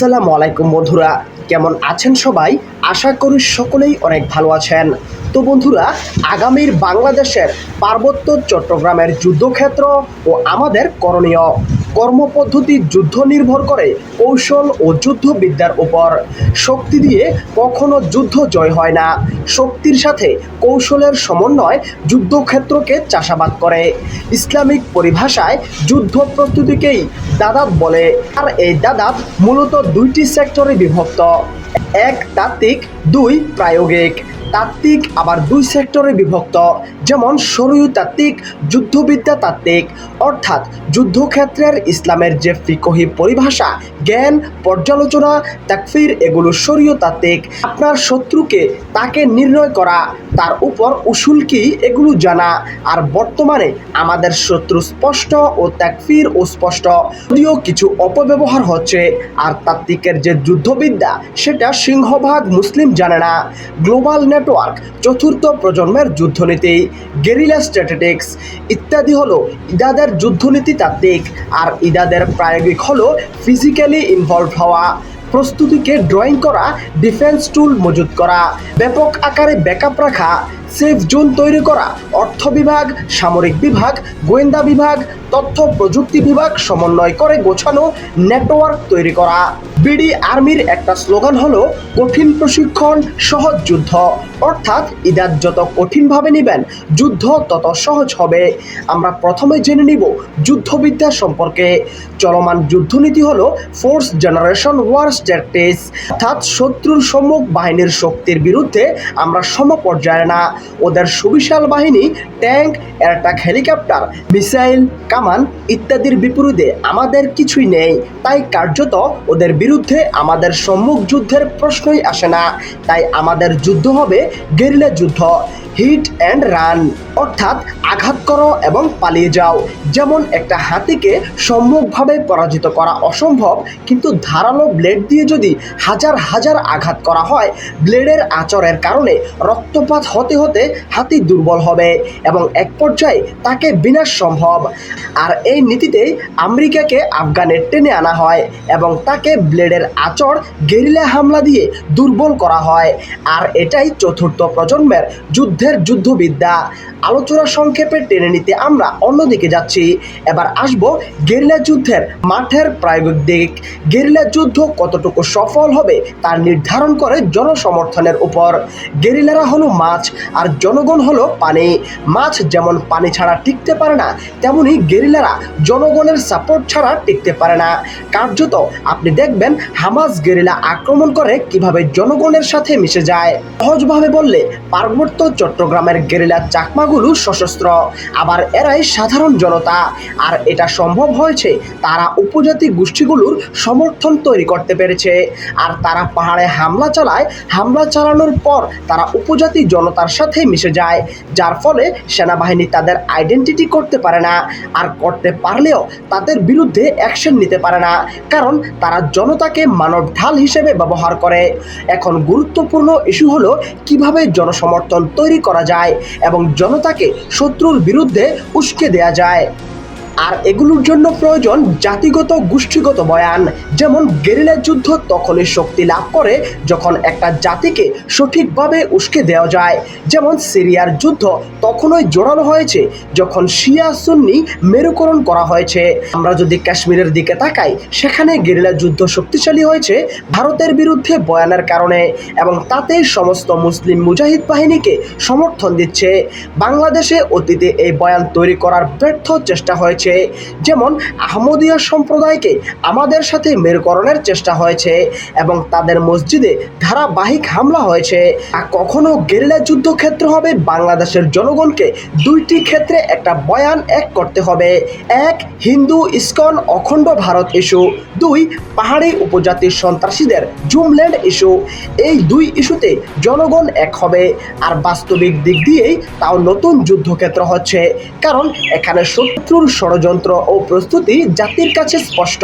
আসসালামু আলাইকুম বন্ধুরা, কেমন আছেন সবাই? আশা করি সকলেই অনেক ভালো আছেন। তো বন্ধুরা, আগামীর বাংলাদেশের পার্বত্য চট্টগ্রামের যুদ্ধক্ষেত্র ও আমাদের করণীয়। কর্মপদ্ধতি যুদ্ধ নির্ভর করে কৌশল ও যুদ্ধবিদ্যার উপর। শক্তি দিয়ে কখনো যুদ্ধ জয় হয় না। শক্তির সাথে কৌশলের সমন্বয় যুদ্ধক্ষেত্রকে চাষাবাদ করে। ইসলামিক পরিভাষায় যুদ্ধ প্রস্তুতিকেই দাদাত বলে। আর এই দাদাত মূলত দুইটি সেক্টরে বিভক্ত। এক তাত্ত্বিক, দুই প্রায়োগিক। তাত্ত্বিক, আবার দুই সেক্টরে বিভক্ত। যেমন শরীয় তাত্ত্বিক, যুদ্ধবিদ্যা তাত্ত্বিক, অর্থাৎ যুদ্ধক্ষেত্রের ইসলামের যে ফিকহি পরিভাষা, জ্ঞান, পর্যালোচনা, তাকফির, এগুলো শরীয় তাত্ত্বিক। আপনার শত্রুকে তাকে নির্ণয় করা, তার উপর উসুল কি, এগুলো জানা। আর বর্তমানে আমাদের শত্রু স্পষ্ট ও তাকফির ও স্পষ্ট। যদিও কিছু অপব্যবহার হচ্ছে, আর তাত্ত্বিকের যে যুদ্ধবিদ্যা, সেটা সিংহভাগ মুসলিম জানে না। গ্লোবাল নেটওয়ার্ক, চতুর্থ প্রজন্মের যুদ্ধনীতি, গেরিলা স্ট্র্যাটেটিক্স ইত্যাদি হলো ইদাদের যুদ্ধনীতি তাত্ত্বিক, আর ইদাদের প্রায়োগিক হলো ফিজিক্যালি ইনভলভ হওয়া, প্রস্তুতিকে ড্রয়িং করা, ডিফেন্স টুল মজুত করা, ব্যাপক আকারে ব্যাকআপ রাখা সেফ জোন তৈরি করা, অর্থ বিভাগ, সামরিক বিভাগ, গোয়েন্দা বিভাগ, তথ্য প্রযুক্তি বিভাগ সমন্বয় করে গোছানো নেটওয়ার্ক তৈরি করা। বিডি আর্মির একটা স্লোগান হলো, কঠিন প্রশিক্ষণ, সহজ যুদ্ধ। অর্থাৎ ইদার যত কঠিনভাবে নেবেন, যুদ্ধ তত সহজ হবে। আমরা প্রথমে জেনে নিব যুদ্ধবিদ্যা সম্পর্কে। চলমান যুদ্ধনীতি হলো, ফোর্স জেনারেশন ওয়ার স্ট্যাটিস অর্থাৎ শত্রুর সম্মুখ বাহিনীর শক্তির বিরুদ্ধে আমরা সমপর্যায়ে না ওদের সুবিশাল বাহিনী, ট্যাঙ্ক, অ্যাটাক হেলিকপ্টার, মিসাইল, কামান ইত্যাদির বিপরীতে আমাদের কিছুই নেই। তাই কার্যত ওদের বিরুদ্ধে আমাদের সম্মুখ যুদ্ধের প্রশ্নই আসে না। তাই আমাদের যুদ্ধ হবে গেরিলা যুদ্ধ, হিট অ্যান্ড রান। অর্থাৎ আঘাত করো এবং পালিয়ে যাও। যেমন একটা হাতিকে সম্মুখভাবে পরাজিত করা অসম্ভব, কিন্তু ধারালো ব্লেড দিয়ে যদি হাজার হাজার আঘাত করা হয়, ব্লেডের আচরের কারণে রক্তপাত হতে হতে হাতি দুর্বল হবে এবং এক পর্যায়ে তাকে বিনাশ সম্ভব। আর এই নীতিতেই আমেরিকাকে আফগানে টেনে আনা হয় এবং তাকে ব্লেডের আচর গেরিলা হামলা দিয়ে দুর্বল করা হয়। আর এটাই চতুর্থ প্রজন্মের যুদ্ধের যুদ্ধবিদ্যা। আলোচনা সংক্ষেপে টেনে নিতে আমরা অন্যদিকে যাচ্ছি। এবার আসব গেরিলা যুদ্ধের মাঠের প্রায়োগিক দিক। গেরিলা যুদ্ধ কতটুকু সফল হবে তা নির্ধারণ করে জনসমর্থনের উপর। গেরিলারা হলো মাছ আর জনগণ হলো পানি। মাছ যেমন পানি ছাড়া টিকতে পারে না, তেমনি গেরিলারা জনগণের সাপোর্ট ছাড়া টিকতে পারে না। কার্যত আপনি দেখবেন হামাস গেরিলা আক্রমণ করে কীভাবে জনগণের সাথে মিশে যায়। সহজভাবে বললে পার্বত্য চট্টগ্রামের গেরিলা চাকমাগুলো সশস্ত্র, আবার এরাই সাধারণ জনতা। আর এটা সম্ভব হয়েছে তারা উপজাতি গোষ্ঠীগুলোর সমর্থন তৈরি করতে পেরেছে। আর তারা পাহাড়ে হামলা চালায়, হামলা চালানোর পর তারা উপজাতি জনতার সাথে মিশে যায়, যার ফলে সেনাবাহিনী তাদের আইডেন্টিটি করতে পারে না আর করতে পারলেও তাদের বিরুদ্ধে অ্যাকশন নিতে পারে না, কারণ তারা জনতাকে মানব ঢাল হিসেবে ব্যবহার করে। এখন গুরুত্বপূর্ণ ইস্যু হলো কীভাবে জনসমর্থন তৈরি করা যায় এবং জনতাকে শত্রুর বিরুদ্ধে উস্কে দেয়া যায়। আর এগুলোর জন্য প্রয়োজন জাতিগত গোষ্ঠীগত বয়ান। যেমন গেরিলা যুদ্ধ তখনই শক্তি লাভ করে যখন একটা জাতিকে সঠিকভাবে উস্কে দেওয়া যায়। যেমন সিরিয়ার যুদ্ধ তখনই জোরালো হয়েছে যখন শিয়া সুন্নি মেরুকরণ করা হয়েছে। আমরা যদি কাশ্মীরের দিকে তাকাই, সেখানে গেরিলা যুদ্ধ শক্তিশালী হয়েছে ভারতের বিরুদ্ধে বয়ানের কারণে এবং তাতে সমস্ত মুসলিম মুজাহিদ বাহিনীকে সমর্থন দিচ্ছে। বাংলাদেশে অতীতে এই বয়ান তৈরি করার ব্যর্থ চেষ্টা হয়েছে। যেমন আহমদিয়া সম্প্রদায়কে আমাদের সাথে মেরুকরণের চেষ্টা হয়েছে এবং তাদের মসজিদে ধারাবাহিক হামলা হয়েছে। কখনো গেরিলা যুদ্ধক্ষেত্র হবে, বাংলাদেশের জনগণকে দুইটি ক্ষেত্রে একটা বয়ান এক করতে হবে। এক, হিন্দু, ইস্কন, অখণ্ড ভারত ইস্যু। দুই, পাহাড়ি উপজাতির সন্ত্রাসীদের জুমল্যান্ড ইস্যু। এই দুই ইস্যুতে জনগণ এক হবে। আর বাস্তবিক দিক দিয়েই তাও নতুন যুদ্ধক্ষেত্র হচ্ছে। কারণ এখানে শত্রুর ষড়যন্ত্র ও প্রস্তুতি জাতির কাছে স্পষ্ট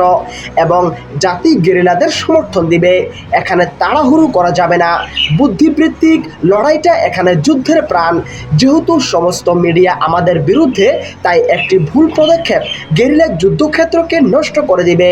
এবং জাতি গেরিলাদের সমর্থন দিবে। এখানে তাড়াহুড়ো করা যাবে না। বুদ্ধিবৃত্তিক লড়াইটা এখানে যুদ্ধের প্রাণ। যেহেতু সমস্ত মিডিয়া আমাদের বিরুদ্ধে, তাই একটি ভুল পদক্ষেপ গেরিলা যুদ্ধক্ষেত্রকে নষ্ট করে দিবে।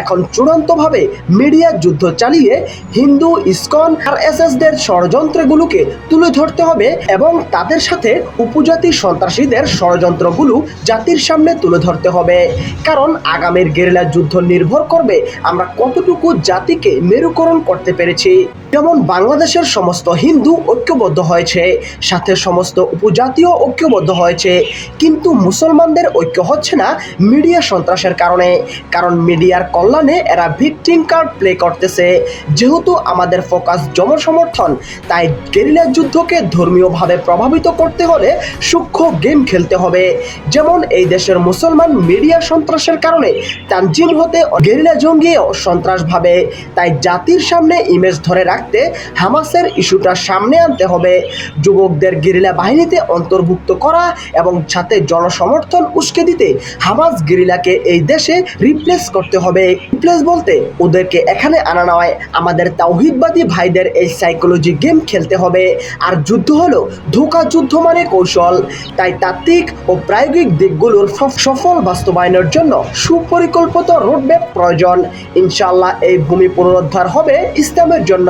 এখন চূড়ান্তভাবে মিডিয়া যুদ্ধ চালিয়ে হিন্দু, ইসকন আর এসএসদের ষড়যন্ত্রগুলোকে তুলে ধরতে হবে এবং তাদের সাথে উপজাতি সন্ত্রাসীদের ষড়যন্ত্রগুলো জাতির সামনে তুলে ধরতে হবে। কারণ আগামীর গেরিলা যুদ্ধ নির্ভর করবে আমরা কতটুকু জাতিকে মেরুকরণ করতে পেরেছি। যেমন বাংলাদেশের সমস্ত হিন্দু ঐক্যবদ্ধ হয়েছে, সাথে সমস্ত উপজাতীয় ঐক্যবদ্ধ হয়েছে। কিন্তু মুসলমানদের ঐক্য হচ্ছে না মিডিয়া সন্ত্রাসের কারণে। কারণ মিডিয়ার কল্যাণে এরা ভিকটিম কার্ড প্লে করতেছে। যেহেতু আমাদের ফোকাস জনসমর্থন, তাই গেরিলা যুদ্ধকে ধর্মীয়ভাবে প্রভাবিত করতে হলে সূক্ষ্ম গেম খেলতে হবে। যেমন এই দেশের মুসলমান মিডিয়া সন্ত্রাসের কারণে তানজিম হতে গেরিলা জঙ্গিও সন্ত্রাস ভাবে তাই জাতির সামনে ইমেজ ধরে রাখতে হামাসের ইস্যুটা সামনে আনতে হবে। যুবকদের গেরিলা বাহিনীতে অন্তর্ভুক্ত করা এবং সাথে জনসমর্থন উস্কে দিতে হামাস গেরিলাকে এই দেশে রিপ্লেস করতে হবে। রিপ্লেস বলতে ওদেরকে এখানে আনা নয়, আমাদের তাওহিদবাদী ভাইদের এই সাইকোলজি গেম খেলতে হবে। আর যুদ্ধ হলো ধোকা যুদ্ধ মানে কৌশল। তাই তাত্ত্বিক ও প্রায়োগিক দিকগুলোর সফল বাস্তবায়নের জন্য সুপরিকল্পিত রোডম্যাপ প্রয়োজন। ইনশাল্লাহ এই ভূমি পুনরুদ্ধার হবে ইসলামের জন্য।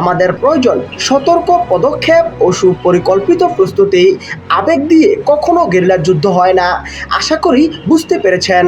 আমাদের প্রয়োজন সতর্ক পদক্ষেপ ও সুপরিকল্পিত প্রস্তুতি। আবেগ দিয়ে কখনো গেরিলা যুদ্ধ হয় না। আশা করি বুঝতে পেরেছেন।